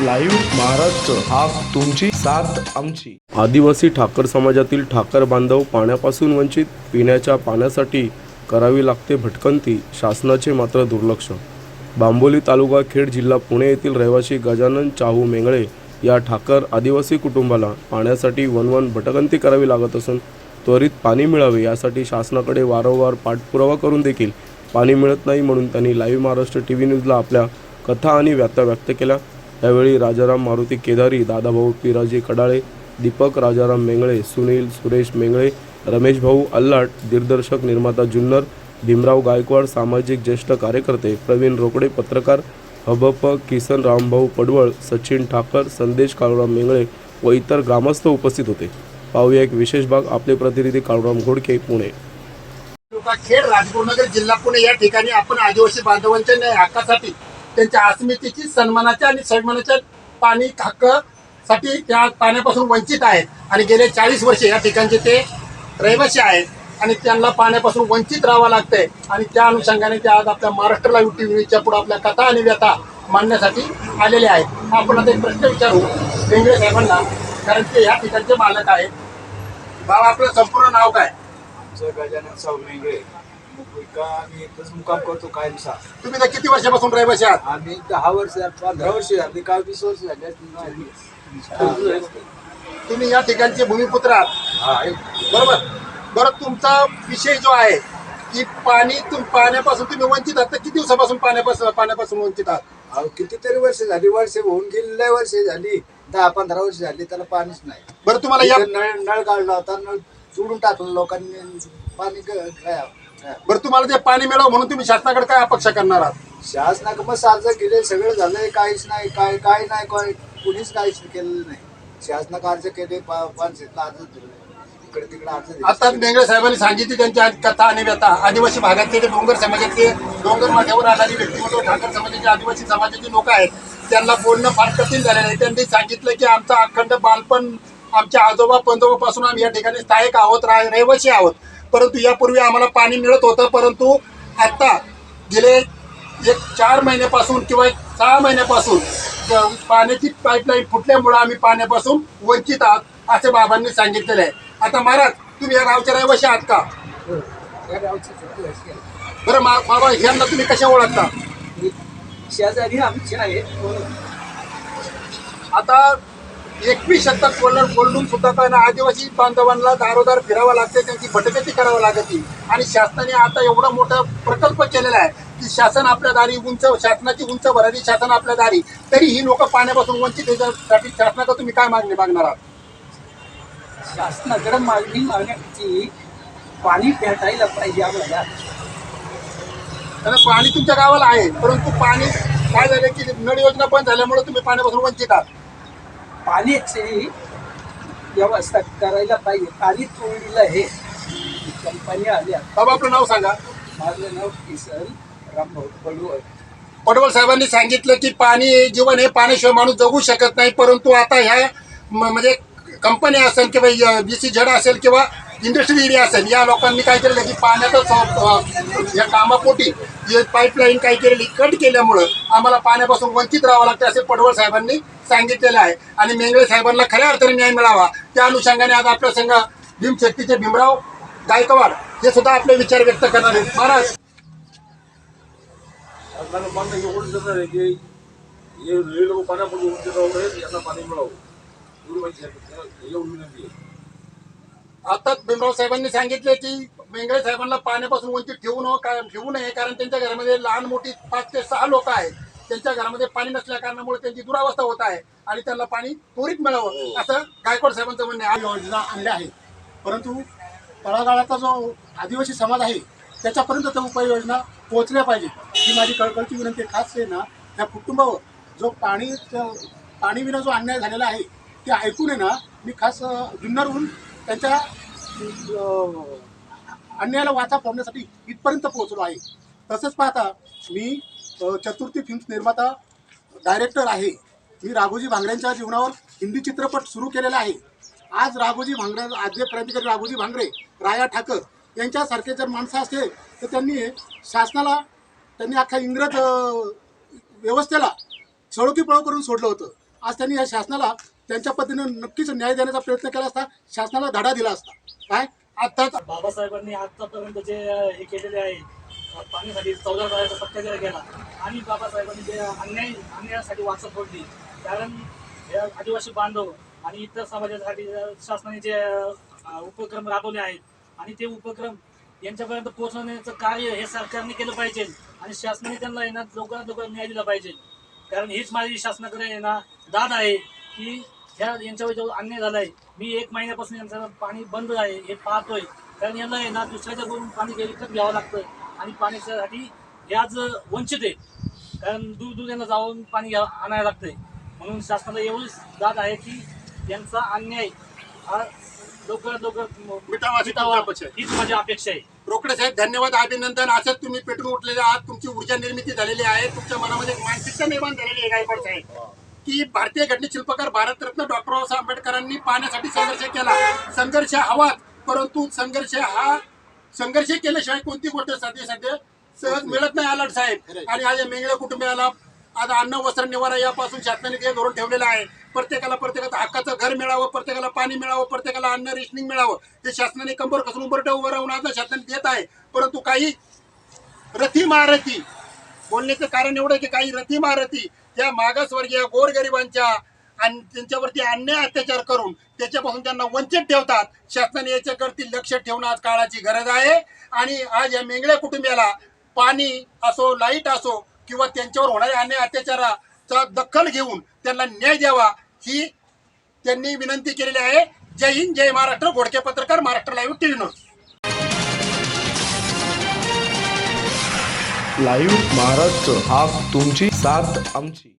Live Maharashtra हा तुमची साथ आमची. आदिवासी ठाकर समाजातील ठाकर बांधव पाण्यापासून वंचित पिण्याच्या पाण्यासाठी करावी लागते भटकंती शासनाचे मात्र दुर्लक्ष. बांबोली तालुका खेड जिल्हा पुणे येथील रहिवासी गजानन चाहू मेंगळे या ठाकर आदिवासी कुटुंबाला पाण्यासाठी वनवन भटकंती करावी लागत असून त्वरित पाणी मिळावे यासाठी शासनाकडे वारंवार पाठपुरावा करून देखील पाणी मिळत नाही म्हणून त्यांनी लाईव्ह महाराष्ट्र टी व्ही न्यूजला आपल्या कथा आणि व्यथा व्यक्त केल्या. यावेळी राजाराम मारुती केदारी दादाभाऊ पिराजी कडाळे दीपक राजाराम मेंगळे सुनील सुरेश मेंगळे रमेश भाऊ अल्लाट दिग्दर्शक निर्माता जुन्नर भीमराव गायकवाड सामाजिक ज्येष्ठ कार्यकर्ते प्रवीण रोकडे पत्रकार हबप किसन रामभाऊ पडवळ सचिन ठाकर संदेश काळूराम मेंगळे व इतर ग्रामस्थ उपस्थित होते. पाहूया एक विशेष भाग आपले प्रतिनिधी काळूराम घोडके पुणे. खेड राजगुरुनगर जिल्हा पुणे. या ठिकाणी आपण आदिवासी बांधवांच्या न्याय हक्कासाठी त्यांच्या अस्मितेची सन्मानाच्या आणि सन्मानाच्या पाणी हक्कसाठी त्या पाण्यापासून वंचित आहेत. आणि गेले चाळीस वर्षे या ठिकाणचे ते रहिवासी आहेत. आणि त्यांना पाण्यापासून वंचित राहावं लागतंय. आणि त्या अनुषंगाने ते आज आपल्या महाराष्ट्राला लाईव्ह पुढे आपल्या कथा आणि व्यथा मांडण्यासाठी आलेले आहेत. आपण आता एक प्रश्न विचारू वेंगळे साहेबांना कारण ते या ठिकाणचे मालक आहेत. बाबा आपलं संपूर्ण नाव काय? आमचं गजानन साव मेंगळे इथंच मुक्काम करतो काय दिवसा तुम्ही तर किती वर्षापासून रहिवासी आहात? आम्ही दहा वर्ष पंधरा वर्ष झाली काय वीस वर्ष झाली असतील. तुम्ही या ठिकाणचे भूमिपुत्र आहात. हा. बरोबर. बरं तुमचा विषय जो आहे की पाणी तुम पाण्यापासून तुम्ही वंचित आहात. तर किती दिवसापासून पाण्यापासून पाण्यापासून वंचित आहात? अहो, कितीतरी वर्ष झाली. वर्ष होऊन गेली लय वर्ष झाली. दहा पंधरा वर्ष झाली त्याला पाणीच नाही. बरं तुम्हाला या इथं नळ नळ काढला होता नळ चुडून टाकलं लोकांनी पाणी ग-. बरं तुम्हाला ते पाणी मिळावं म्हणून तुम्ही शासनाकडे काय अपेक्षा करणार आहात? शासनाकडे मग सारखं गेले सगळं झालंय काहीच नाही काय काय नाही काय कुणीच काहीच केलेलं नाही. शासनाकडे अर्ज केले पा- अर्ज दिले. इकडे तिकडे अर्ज दिले. आता मेंगळे साहेबांनी सांगितली त्यांची आज कथा आणि व्यथा. आदिवासी भागातले जे डोंगर समाजातले डोंगर माथ्यावर आलेली व्यक्तिमत्व ठाकर समाजाचे आदिवासी समाजाचे लोक आहेत त्यांना बोलणं फार कठीण झालेलं आहे. त्यांनी सांगितलं की आमचं अखंड बालपण आमच्या आजोबा पंजोबापासून आम्ही या ठिकाणी स्थायिक आहोत रा- रहिवासी आहोत. परंतु यापूर्वी आम्हाला पाणी मिळत होतं परंतु आत्ता गेले एक चार महिन्यापासून किंवा एक सहा महिन्यापासून पाण्याची पाईपलाईन फुटल्यामुळं आम्ही पाण्यापासून वंचित आहात असे बाबांनी सांगितलेलं आहे. आता महाराज तुम्ही या गावच्या रहिवाशी आहात का? बरं मा- बाबा ह्यांना तुम्ही कशा ओळखता? शेजारी आमचे आहे आता एकवीस शतक बोलून बोलून सुद्धा काय ना आदिवासी बांधवांना दारोदार फिरावं लागते त्यांची भटकती करावं लागते. आणि शासनाने आता एवढा मोठा प्रकल्प केलेला आहे की शासन आपल्या दारी उंच शासनाची उंच भरारी शासन आपल्या दारी. तरी ही लोक पाण्यापासून वंचित होण्यासाठी शासनाकडे तुम्ही काय मागणी मागणार आहात? शासनाकडे मागणी मागण्याची पाणी भेटायला पाहिजे आम्हाला कारण पाणी तुमच्या गावाला आहे परंतु पाणी काय झालं की नळ योजना बंद झाल्यामुळे तुम्ही पाण्यापासून वंचित आहात. पाण्याची व्यवस्था करायला पाहिजे. पाणी चोरीला हे कंपनी आल्या बाबा आपलं नाव सांगा. माझं नाव किसन रामभाऊ बडवळ पडवळ साहेबांनी सांगितलं की पाणी जीवन हे पाण्याशिवाय माणूस जगू शकत नाही परंतु आता ह्या म्हणजे कंपन्या असेल किंवा बी सी झड असेल किंवा इंडस्ट्री एरिया असेल या लोकांनी काय केलेलं की पाण्यातच अं, या कामापोटी पाईपलाईन काय केलेली कट केल्यामुळं आम्हाला पाण्यापासून वंचित राहावं लागतं असे पडवळ साहेबांनी सांगितलेलं आहे. आणि मेंगळे साहेबांना खऱ्या अर्थाने न्याय मिळावा. त्या अनुषंगाने आज आपल्या संघ भीमशक्तीचे भीमराव गायकवाड हे सुद्धा आपले विचार व्यक्त करणार आहेत. महाराज. आहे की हे हे लोक पाण्यापासून उंच राहू नये यांना पाणी मिळावं. एवढी माहिती आहे एवढी विनंती आहे. आता भीमराव साहेबांनी सांगितले की मेंगळे साहेबांना पाण्यापासून वंचित ठेवू न का ठेवू नये कारण त्यांच्या घरामध्ये लहान मोठी पाच ते सहा लोक आहेत. त्यांच्या घरामध्ये पाणी नसल्या कारणामुळे त्यांची दुरावस्था होत आहे आणि त्यांना पाणी त्वरित मिळावं असं गायकवाड साहेबांचं म्हणणं आहे. योजना आणल्या आहेत. परंतु तळागाळाचा जो आदिवासी समाज आहे त्याच्यापर्यंत त्या उपाययोजना पोहोचल्या पाहिजेत. ही माझी कळकळची विनंती. खास आहे ना त्या कुटुंबावर जो पाणी पाणीविना जो अन्याय झालेला आहे ते ऐकून आहे ना मी खास जुन्नरहून त्यांच्या अन्यायाला वाचा फोडण्यासाठी इथपर्यंत पोहोचलो आहे. तसंच पाहता मी चतुर्थी फिल्म्स निर्माता डायरेक्टर आहे. मी राघोजी भांगऱ्यांच्या जीवनावर हिंदी चित्रपट सुरू केलेला आहे. आज राघोजी भांगरे आद्य क्रांतिकारी राघोजी भांगरे राया ठाकर यांच्यासारखे जर माणसं असते तर त्यांनी शासनाला त्यांनी अख्ख्या इंग्रज व्यवस्थेला सळोकीपळो करून सोडलं होतं. आज त्यांनी या शासनाला त्यांच्या पद्धतीनं नक्कीच न्याय देण्याचा प्रयत्न केला असता शासनाला धडा दिला असता. काय? आत्ताच बाबासाहेबांनी आतापर्यंत जे हे केलेले आहे पाण्यासाठी चौदा तारखेचा सत्याग्रह केला. आणि बाबासाहेबांनी जे अन्याय अन्यायासाठी वाचत फोडली कारण या आदिवासी बांधव आणि इतर समाजासाठी शासनाने जे उपक्रम राबवले आहेत आणि ते उपक्रम यांच्यापर्यंत पोहोचवण्याचं कार्य हे सरकारने केलं पाहिजे आणि शासनाने त्यांना येणार लवकरात लवकर न्याय दिला पाहिजे. कारण हीच माझी शासनाकडे येणार दाद आहे की ह्या यांच्यावर जो अन्याय झालाय मी एक महिन्यापासून यांचं पाणी बंद आहे हे पाहतोय. कारण यांना येणार दुसऱ्याच्या करून पाणी विकत घ्यावं लागतं. आणि पाण्यासाठी आज वंचित आहे कारण दूर दूर यांना जाऊन पाणी आणायला लागतंय. म्हणून शासनाला एवढीच दाद आहे की यांचा अन्याय हा लवकरात लवकर मिटावा. हीच माझी अपेक्षा आहे. रोकडे साहेब धन्यवाद अभिनंदन. असंच तुम्ही पेटून उठलेले आहात. तुमची ऊर्जा निर्मिती झालेली आहे. तुमच्या मनामध्ये मानसिकता निर्माण झालेली आहे गायकवाड साहेब. की भारतीय घटनेचे शिल्पकार भारतरत्न डॉक्टर बाबासाहेब आंबेडकरांनी पाण्यासाठी संघर्ष केला. संघर्ष हवाच परंतु संघर्ष हा संघर्ष केल्याशिवाय कोणती गोष्ट साध्य साध्य सहज मिळत नाही अलट साहेब. आणि आज या मेंगळ्या कुटुंबियाला आज अन्न वस्त्र निवारा यापासून शासनाने ते धोरण ठेवलेलं आहे प्रत्येकाला प्रत्येकाचं हक्काचं घर मिळावं प्रत्येकाला पाणी मिळावं प्रत्येकाला अन्न रेशनिंग मिळावं हे शासनाने कंबर कसून उंबरठे उभं राहून आज शासनाने देत आहे. परंतु काही रथी महारथी बोलण्याचं कारण एवढं की काही रथी महारथी त्या मागासवर्गीय गोरगरिबांच्या आणि त्यांच्यावरती अन्याय अत्याचार करून त्याच्यापासून त्यांना वंचित ठेवतात. शासनाने याच्याकडती लक्ष ठेवणं आज काळाची गरज आहे. आणि आज या मेंगळ्या कुटुंबियाला पाणी असो लाइट असो किंवा त्यांच्यावर होणाऱ्या अन्याय अत्याचाराचा दखल घेऊन त्यांना न्याय द्यावा ही त्यांनी विनंती केलेली आहे. जय हिंद जय महाराष्ट्र. घोडके पत्रकार Maharashtra live TV news. Live Maharashtra हा तुमची साथ आमची.